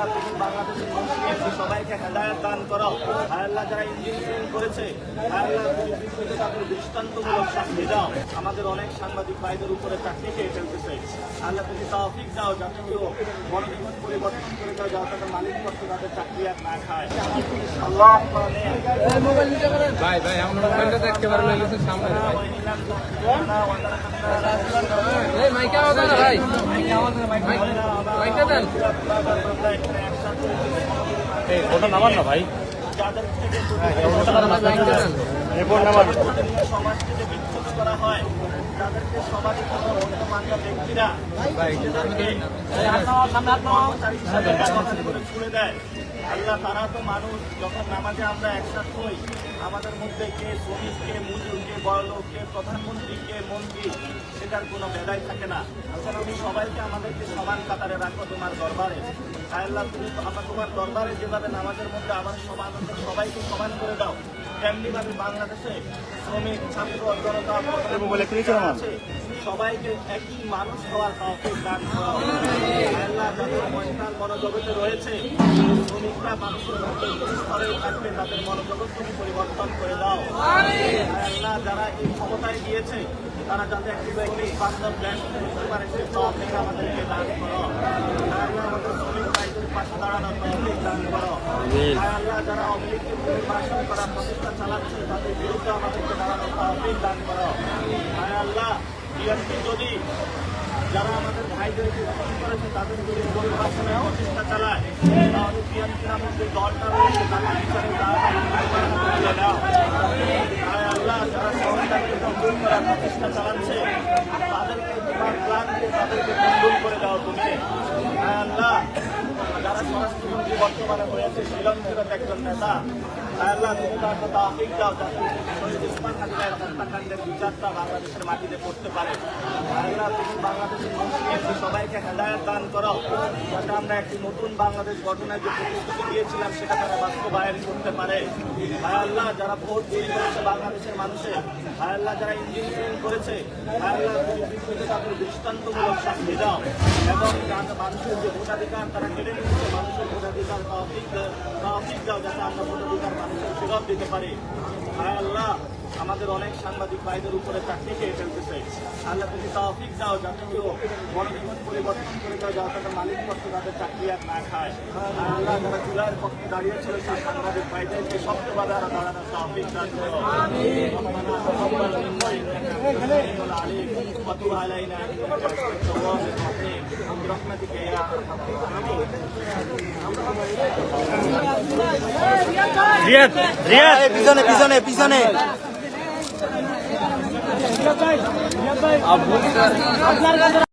আল্লাহ তুমি বাংলাদেশের মুসলিম সবাইকে হেদায়ত দান করো। আল্লাহ যারা ইঞ্জিন ফেল করেছে আল্লাহ তুমি তাদের দৃষ্টান্তমূলক শাস্তি দাও। আমাদের অনেক সাংবাদিক ভাইদের উপরে চাকরি খেয়ে ফেলতেছে। আল্লাহ তুমি তৌফিক দাও যাতে কেউ মনোজীবন পরিবর্তন করে দাও যাতে তাদের মালিক করতে তাদের চাকরি আর না খায়। আল্লাহ ভাই ভাই আমরা মোবাইলটা দেখতে পারব সামনে। ভাই মাইকে ভাই। এই ফটো নামান না ভাই। মাইকটা দেন সমাজ থেকে বিচ্ছুত করা হয় তাদেরকে সমাজে কোনো অন্যমান্য ব্যক্তিরা ছুড়ে দেয় আল্লাহ তারা তো মানুষ যখন নামাজে আমরা একসাথে হই আমাদের মধ্যে কে শ্রমিক কে মজুর কে বড়লোক কে প্রধানমন্ত্রী কে মন্ত্রী সেটার কোনো বেদাই থাকে না। আসলে আমি সবাইকে আমাদেরকে সমান কাতারে রাখো তোমার দরবারে। তাই আল্লাহ তুমি আমার তোমার দরবারে যেভাবে নামাজের মধ্যে আমার সমান সবাইকে সমান করে দাও তেমনি ভাবে বাংলাদেশে শ্রমিক ছাত্র জনতা বলে আছে। সবাইকে একই মানুষ হওয়ার তৌফিক দান করো আল্লাহ যাদের ময়দান মনোজগতে রয়েছে। শ্রমিকরা মানুষের স্তরে থাকবে তাদের মনোজগৎ তুমি পরিবর্তন করে দাও। আল্লাহ যারা এই ক্ষমতায় দিয়েছে তারা যাতে একটি ইংলিশ বাস্তব জ্ঞান করতে পারে সে তৌফিক আমাদেরকে দান করো। আল্লাহ আমাদের শ্রমিক ভাইদের পাশে দাঁড়ানোর তৌফিক দান করো। আল্লাহ যারা অবলিকে নির্বাচন করা প্রচেষ্টা চালাচ্ছে তাদের বিরুদ্ধে আমাদেরকে দাঁড়ানোর তৌফিক দান করো। বিএনপি যদি যারা আমাদের ভাইদেরকে ফোন করেছে, তাদের যদি নির্বাচনে প্রচেষ্টা চালায়, তাহলে যে দলটা রয়েছে, তাদের বিচারে আল্লাহ যারা তাদেরকে করে আল্লাহ যারা স্বরাষ্ট্রমন্ত্রী বর্তমানে শ্রীলঙ্কার একজন নেতা আল্লাহ তুমি তাকে তাফিক দাও যাতে হত্যাকাণ্ডের বিচারটা বাংলাদেশের মাটিতে করতে পারে আল্লাহ তুমি বাংলাদেশের মুসলিম সবাইকে হেদায়ত দান করো যাতে আমরা একটি নতুন বাংলাদেশ গঠনের যে প্রতিশ্রুতি দিয়েছিলাম সেটা তারা বাস্তবায়ন করতে পারে আল্লাহ যারা ভোট চুরি করেছে বাংলাদেশের মানুষের আয় আল্লাহ যারা ইঞ্জিন ফেল করেছে আল্লাহ তুমি তাদের দৃষ্টান্তমূলক শাস্তি দাও এবং মানুষের যে ভোটাধিকার তারা কেড়ে নিচ্ছে মানুষের ভোটাধিকার তহফিক তহফিক দাও যাতে আমরা ভোটাধিকার মানুষের ফেরত দিতে পারি। আল্লাহ আমাদের অনেক সাংবাদিক ভাইদের উপরে চাকরি খেয়ে ফেলতেছে। আল্লাহ তুমি তহফিক দাও যাতে কেউ গণজীবন পরিবর্তন করে দাও যাতে তাদের মালিক করতে তাদের চাকরি আর না খায়। আল্লাহ যারা জুলাইয়ের পক্ষে দাঁড়িয়েছিল সেই সাংবাদিক ভাইদেরকে সবচেয়ে আরও দাঁড়ানোর তহফিক দান করো وتب علينا انك انت التواب الرحيم برحمتك يا ارحم الراحمين রিয়াদ রিয়াদ পিছনে পিছনে পিছনে আপনার